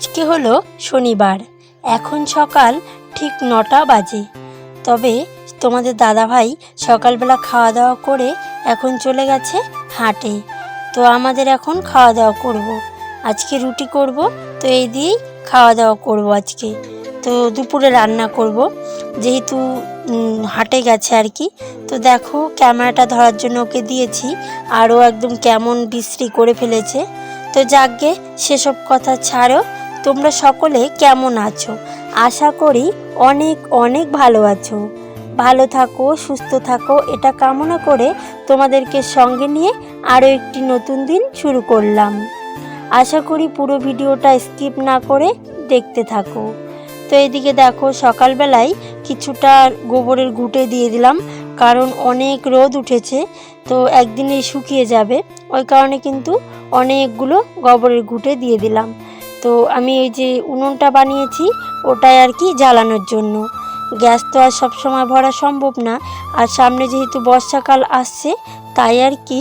আজকে হলো শনিবার। এখন সকাল ঠিক নটা বাজে। তবে তোমাদের দাদাভাই সকালবেলা খাওয়া দাওয়া করে এখন চলে গেছে হাটে। তো আমাদের এখন খাওয়া দাওয়া করব। আজকে রুটি করব, তো এই দিয়েই খাওয়া দাওয়া করব আজকে। তো দুপুরে রান্না করব। যেহেতু হাটে গেছে আর কি, তো দেখো ক্যামেরাটা ধরার জন্য ওকে দিয়েছি। আরও একদম কেমন বিশ্রী করে ফেলেছে। তো যাকগে সেসব কথা ছাড়ো। তোমরা সকলে কেমন আছো? আশা করি অনেক অনেক ভালো আছো। ভালো থাকো, সুস্থ থাকো, এটা কামনা করে তোমাদেরকে সঙ্গে নিয়ে আরও একটি নতুন দিন শুরু করলাম। আশা করি পুরো ভিডিওটা স্কিপ না করে দেখতে থাকো। তো এদিকে দেখো, সকালবেলায় কিছুটা গোবরের ঘুঁটে দিয়ে দিলাম, কারণ অনেক রোদ উঠেছে, তো একদিনে শুকিয়ে যাবে। ওই কারণে কিন্তু অনেকগুলো গোবরের ঘুঁটে দিয়ে দিলাম। তো আমি ওই যে উনুনটা বানিয়েছি, ওটাই আর কি জ্বালানোর জন্য। গ্যাস তো আর সবসময় ভরা সম্ভব না। আর সামনে যেহেতু বর্ষাকাল আসছে, তাই আর কি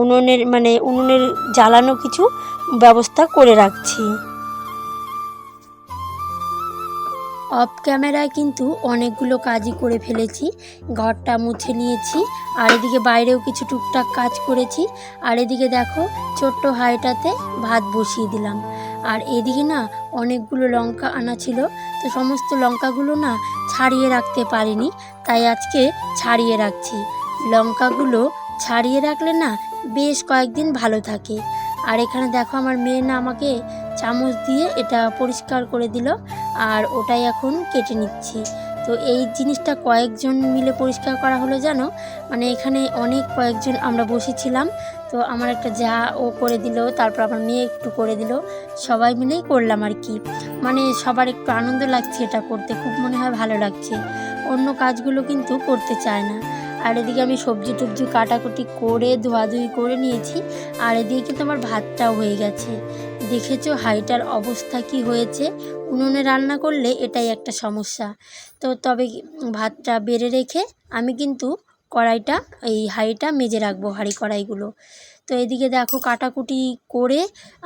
উনুনের মানে উনুনের জ্বালানো কিছু ব্যবস্থা করে রাখছি। অফ ক্যামেরায় কিন্তু অনেকগুলো কাজই করে ফেলেছি। ঘরটা মুছে নিয়েছি, আর এদিকে বাইরেও কিছু টুকটাক কাজ করেছি। আর এদিকে দেখো, ছোট্ট হাঁড়িটাতে ভাত বসিয়ে দিলাম। আর এদিকে না অনেকগুলো লঙ্কা আনা ছিল, তো সমস্ত লঙ্কাগুলো না ছাড়িয়ে রাখতে পারিনি, তাই আজকে ছাড়িয়ে রাখছি। লঙ্কাগুলো ছাড়িয়ে রাখলে না বেশ কয়েকদিন ভালো থাকে। আর এখানে দেখো আমার মেয়ে না আমাকে চামচ দিয়ে এটা পরিষ্কার করে দিল, আর ওটাই এখন কেটে নিচ্ছি। তো এই জিনিসটা কয়েকজন মিলে পরিষ্কার করা হলো জানো? মানে এখানে অনেক কয়েকজন আমরা বসেছিলাম। তো আমার একটা যা ও করে দিল, তারপর আমার মেয়ে একটু করে দিল। সবাই মিলেই করলাম আর কি। মানে সবার একটু আনন্দ লাগছে এটা করতে, খুব মনে হয় ভালো লাগছে। অন্য কাজগুলো কিন্তু করতে চায় না। আর এদিকে আমি সবজি টবজি কাটাকুটি করে, ধোয়াধুয়ি করে নিয়েছি। আর এদিকে কিন্তু আমার ভাতটাও হয়ে গেছে। দেখেছ হাঁড়িটার অবস্থা কি হয়েছে? উনুনে রান্না করলে এটাই একটা সমস্যা। তো তবে ভাতটা বেড়ে রেখে আমি কিন্তু কড়াইটা, এই হাঁড়িটা মেজে রাখব হাঁড়ি কড়াইগুলো। তো এদিকে দেখো কাটাকুটি করে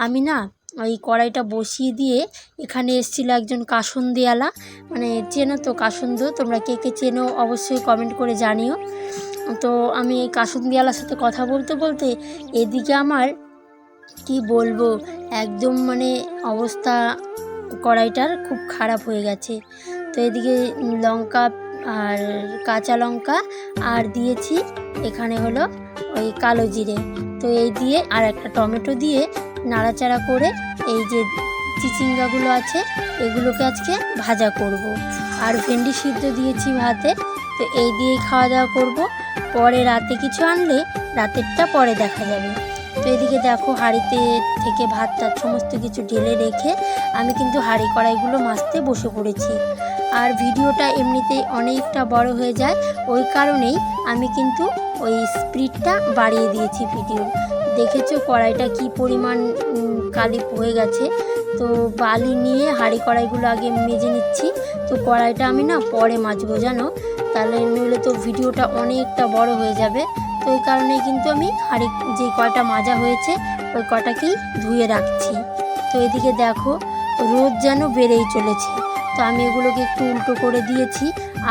আমি না ওই কড়াইটা বসিয়ে দিয়ে এখানে এসেছিল একজন কাসন্দিওয়ালা মানে চেনো তো কাসন্দ, তোমরা কে কে চেনো অবশ্যই কমেন্ট করে জানিও। তো আমি এই কাসন্দিওয়ালার সাথে কথা বলতে বলতে এদিকে আমার কি বলব? একদম মানে অবস্থা কড়াইটার খুব খারাপ হয়ে গেছে। তো এদিকে লঙ্কা আর কাঁচা লঙ্কা আর দিয়েছি, এখানে হলো ওই কালো জিরে। তো এই দিয়ে আর একটা টমেটো দিয়ে নাড়াচাড়া করে এই যে চিচিঙ্গাগুলো আছে, এগুলোকে আজকে ভাজা করব। আর ভেন্ডি সিদ্ধ দিয়েছি ভাতে, তো এই দিয়েই খাওয়া দাওয়া করব। পরে রাতে কিছু আনলে রাতেরটা পরে দেখা যাবে। তো এদিকে দেখো হাঁড়িতে থেকে ভাত টাত সমস্ত কিছু ঢেলে রেখে আমি কিন্তু হাঁড়ি কড়াইগুলো মাজতে বসে পড়েছি। আর ভিডিওটা এমনিতেই অনেকটা বড় হয়ে যায়, ওই কারণেই আমি কিন্তু ওই স্পিডটা বাড়িয়ে দিয়েছি ভিডিও। দেখেছ কড়াইটা কি পরিমাণ কালি হয়ে গেছে? তো বালি নিয়ে হাঁড়ি কড়াইগুলো আগে মেজে নিচ্ছি। তো কড়াইটা আমি না পরে মাজবো, জানো? তাহলে নইলে তো ভিডিওটা অনেকটা বড় হয়ে যাবে। তো ওই কারণেই কিন্তু আমি হাঁড়ি যে কয়টা মাজা হয়েছে, ওই কটাকেই ধুয়ে রাখছি। তো এদিকে দেখো, রোদ যেন বেড়েই চলেছে। তো আমি এগুলোকে একটু উল্টো করে দিয়েছি,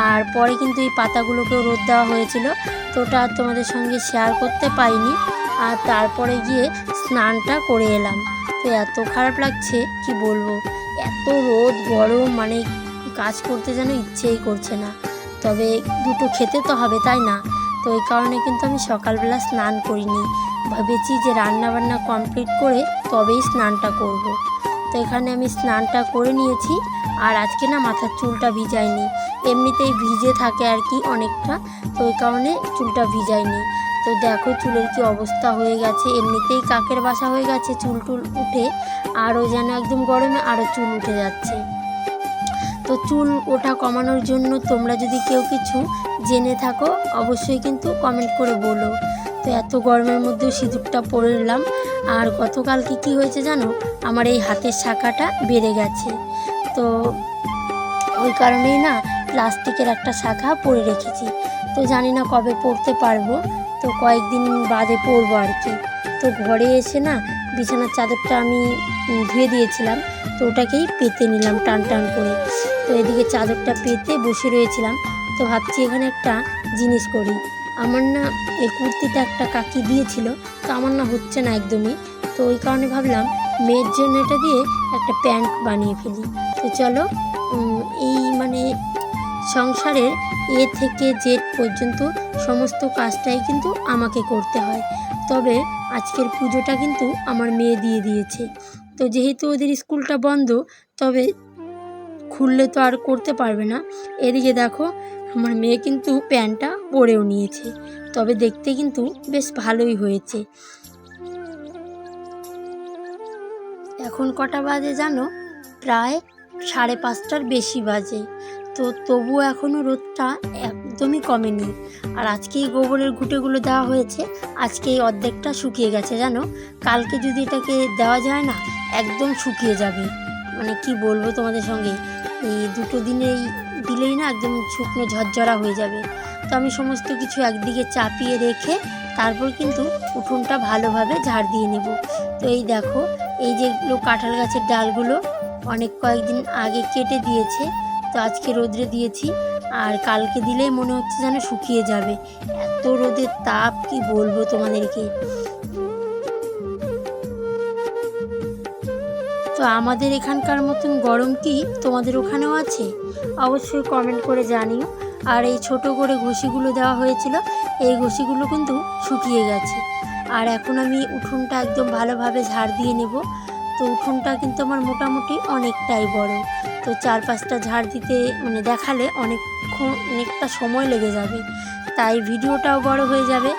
আর পরে কিন্তু এই পাতাগুলোকেও রোদ দেওয়া হয়েছিল। তো ওটা তোমাদের সঙ্গে শেয়ার করতে পাইনি আর তারপরে গিয়ে স্নানটা করে এলাম। তো এত খারাপ লাগছে, কি বলব? এত রোদ, গরম মানে কাজ করতে যেন ইচ্ছেই করছে না। তবে দুটো খেতে তো হবে, তাই না? তো এই কারণে কিন্তু আমি সকালবেলা স্নান করিনি। ভেবেছি যে রান্না বান্না কমপ্লিট করে তবেই স্নানটা করব। তো এখানে আমি স্নানটা করে নিয়েছি, আর আজকে না মাথার চুলটা ভিজাইনি। এমনিতেই ভিজে থাকে আর কি অনেকটা, তো ওই কারণে চুলটা ভিজাইনি। তো দেখো চুলের কি অবস্থা হয়ে গেছে। এমনিতেই কাকের বাসা হয়ে গেছে চুল টুল উঠে, আরও যেন একদম গরমে আরও চুল উঠে যাচ্ছে। তো চুল ওঠা কমানোর জন্য তোমরা যদি কেউ কিছু জেনে থাকো, অবশ্যই কিন্তু কমেন্ট করে বলো। তো এত গরমের মধ্যেও সিঁদুরটা পরে নিলাম আর গতকালকে কি হয়েছে জানো? আমার এই হাতের শাখাটা বেড়ে গেছে। তো ওই কারণেই না প্লাস্টিকের একটা শাখা পরে রেখেছি। তো জানি না কবে পরতে পারব। তো কয়েকদিন বাদে পরবো আর কি। তো ঘরে এসে না বিছানার চাদরটা আমি ধুয়ে দিয়েছিলাম। তো ওটাকেই পেতে নিলাম টান টান করে। তো এদিকে চাদরটা পেতে বসে রয়েছিলাম। তো ভাবছি এখানে একটা জিনিস করি। আমার না এই কুর্তিটা একটা কাকি দিয়েছিল, তো আমার না হচ্ছে না একদমই। তো ওই কারণে ভাবলাম মেয়ের জন্য এটা দিয়ে একটা প্যান্ট বানিয়ে ফেলি। তো চলো এই মানে সংসারের এ থেকে জেড পর্যন্ত সমস্ত কাজটাই কিন্তু আমাকে করতে হয়। তবে আজকের পুজোটা কিন্তু আমার মেয়ে দিয়ে দিয়েছে। তো যেহেতু ওদের স্কুলটা বন্ধ, তবে খুললে তো আর করতে পারবে না। এদিকে দেখো, আমার মেয়ে কিন্তু প্যান্টটা পরেও নিয়েছে। তবে দেখতে কিন্তু বেশ ভালোই হয়েছে। এখন কটা বাজে জানো? প্রায় সাড়ে পাঁচটার বেশি বাজে। তো তবুও এখনও রোদটা একদমই কমেনি। আর আজকে এই গোবরের ঘুঁটেগুলো দেওয়া হয়েছে। আজকে এই অর্ধেকটা শুকিয়ে গেছে, জানো? কালকে যদি এটাকে দেওয়া যায় না, একদম শুকিয়ে যাবে। মানে কি বলব তোমাদের সঙ্গে? এই দুটো দিনেই দিলেই না একদম শুকনো ঝরঝরা হয়ে যাবে। তো আমি সমস্ত কিছু একদিকে চাপিয়ে রেখে তারপর কিন্তু উঠোনটা ভালোভাবে ঝাড় দিয়ে নেব। তো এই দেখো, এই যেগুলো কাঁঠাল গাছের ডালগুলো অনেক কয়েকদিন আগে কেটে দিয়েছে, তো আজকে রোদ্রে দিয়েছি। আর কালকে দিলেই মনে হচ্ছে যেন শুকিয়ে যাবে। এত রোদের তাপ, কি বলব তোমাদেরকে? আমাদের এখানকার মতন গরম কি তোমাদের ওখানেও আছে? অবশ্যই কমেন্ট করে জানিও। আর এই ছোট করে ঘষিগুলো দেওয়া হয়েছিল, এই ঘষিগুলো কিন্তু শুকিয়ে গেছে। আর এখন আমি উঠোনটা একদম ভালোভাবে ঝাড় দিয়ে নেব। তো উঠোনটা কিন্তু আমার মোটামুটি অনেকটাই বড়। তো চার পাঁচটা ঝাড় দিতে মানে দেখালে অনেকক্ষণ, অনেকটা সময় লেগে যাবে। তাই ভিডিওটাও বড় হয়ে যাবে।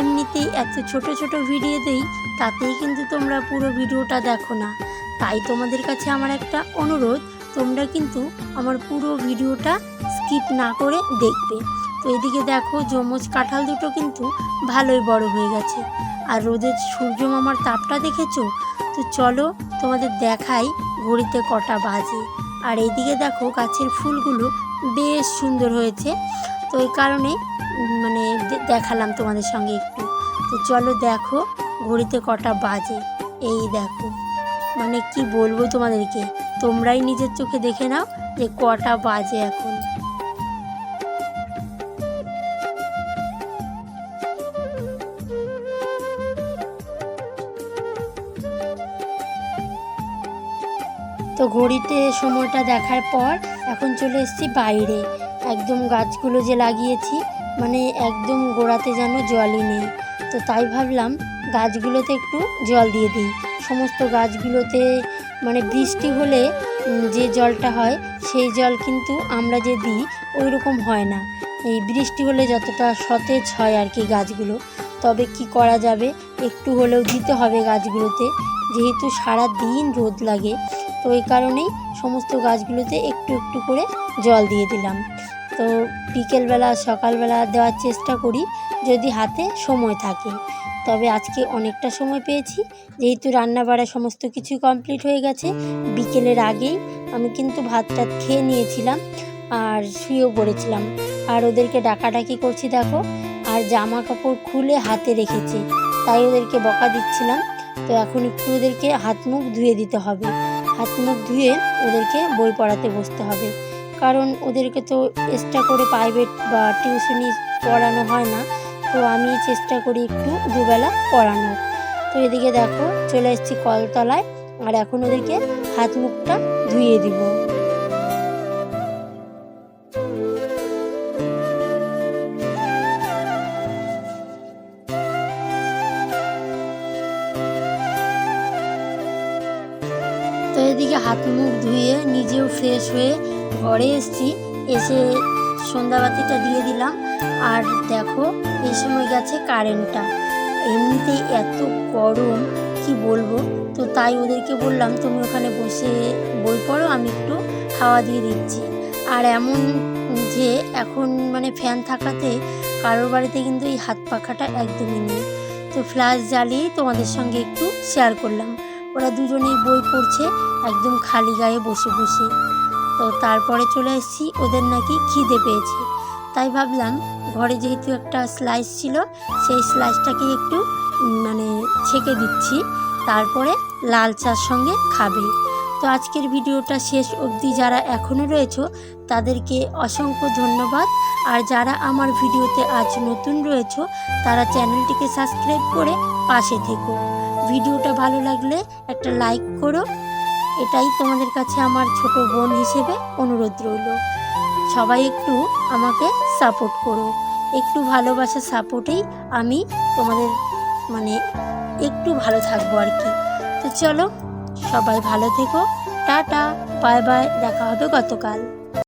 এমনিতেই এত ছোট ছোট ভিডিও দেই, তাতেই কিন্তু তোমরা পুরো ভিডিওটা দেখো না। তাই তোমাদের কাছে আমার একটা অনুরোধ, তোমরা কিন্তু আমার পুরো ভিডিওটা স্কিপ না করে দেখবে। তো এদিকে দেখো, যমজ কাঁঠাল দুটো কিন্তু ভালোই বড় হয়ে গেছে। আর রোদের সূর্য মামার তাপটা দেখেছ? তো চলো তোমাদের দেখাই ঘড়িতে কটা বাজে। আর এইদিকে দেখো, গাছের ফুলগুলো বেশ সুন্দর হয়েছে। তো এই কারণে মানে দেখালাম তোমাদের সঙ্গে একটু। তো চলো দেখো ঘড়িতে কটা বাজে। এই দেখো। মানে কি বলব তোমাদেরকে? তোমরাই নিজের চোখে দেখে নাও যে কটা বাজে এখন। তো ঘড়িতে সময়টা দেখার পর এখন চলে এসেছি বাইরে। একদম গাছগুলো যে লাগিয়েছি মানে একদম গোড়াতে যেন জলই নেই। তো তাই ভাবলাম গাছগুলোতে একটু জল দিয়ে দিই। সমস্ত গাছগুলোতে মানে বৃষ্টি হলে যে জলটা হয়, সেই জল কিন্তু আমরা যে দিই ওই রকম হয় না। এই বৃষ্টি হলে যতটা সতেজ হয় আর কি গাছগুলো, তবে কি করা যাবে? একটু হলেও দিতে হবে গাছগুলোতে, যেহেতু সারা দিন রোদ লাগে। তো ওই কারণেই সমস্ত গাছগুলোতে একটু একটু করে জল দিয়ে দিলাম। তো বিকেলবেলা, সকালবেলা দেওয়ার চেষ্টা করি, যদি হাতে সময় থাকে। তবে আজকে অনেকটা সময় পেয়েছি, যেহেতু রান্না বাড়া সমস্ত কিছু কমপ্লিট হয়ে গেছে। বিকেলের আগেই আমি কিন্তু ভাত টাত খেয়ে নিয়েছিলাম আর শুয়েও পড়েছিলাম। আর ওদেরকে ডাকাডাকি করছি দেখো, আর জামা কাপড় খুলে হাতে রেখেছি, তাই ওদেরকে বকা দিচ্ছিলাম। তো এখন একটু ওদেরকে হাত মুখ ধুয়ে দিতে হবে। হাত মুখ ধুয়ে ওদেরকে বই পড়াতে বসতে হবে। কারণ ওদেরকে তো এক্সট্রা করে প্রাইভেট বা টিউশনি পড়ানো হয় না। তো আমি চেষ্টা করি একটু দুবেলা পড়ানোর। তো এদিকে দেখো, চলে এসেছি কলতলায়, আর এখন ওদেরকে হাত মুখটা ধুয়ে দিব। তো এদিকে হাত মুখ ধুয়ে নিজেও ফ্রেশ হয়ে ঘরে এসেছি। এসে সন্ধ্যাবাতিটা দিয়ে দিলাম। আর দেখো এই সময় গেছে কারেন্টটা এমনিতেই এত গরম, কি বলব? তো তাই ওদেরকে বললাম, তুমি ওখানে বসে বই পড়ো, আমি একটু হাওয়া দিয়ে দিচ্ছি। আর এমন যে এখন মানে ফ্যান থাকাতে কারোর বাড়িতে কিন্তু এই হাত পাখাটা একদমই নেই। তো ফ্ল্যাশ জ্বালিয়েই তোমাদের সঙ্গে একটু শেয়ার করলাম। ওরা দুজনেই বই পড়ছে, একদম খালি গায়ে বসে বসে। তো তারপরে চলে এসেছি, ওদের নাকি খিদে পেয়েছে। তাই ভাবলাম ঘরে যেহেতু একটা স্লাইস ছিল, সেই স্লাইসটাকে একটু মানে ছেঁকে দিচ্ছি। তারপরে লাল চার সঙ্গে খাবে। তো আজকের ভিডিওটা শেষ অবধি যারা এখনও রয়েছো, তাদেরকে অসংখ্য ধন্যবাদ। আর যারা আমার ভিডিওতে আজ নতুন রয়েছো, তারা চ্যানেলটিকে সাবস্ক্রাইব করে পাশে থেকো। ভিডিওটা ভালো লাগলে একটা লাইক করো। এটাই তোমাদের কাছে আমার ছোট বোন হিসেবে অনুরোধ রইল। সবাই একটু আমাকে সাপোর্ট করো। একটু ভালোবাসা সাপোর্টেই আমি তোমাদের মানে একটু ভালো থাকব আর কি। তো চলো, সবাই ভালো থেকো। টাটা, বাই বাই, দেখা হবে গতকাল।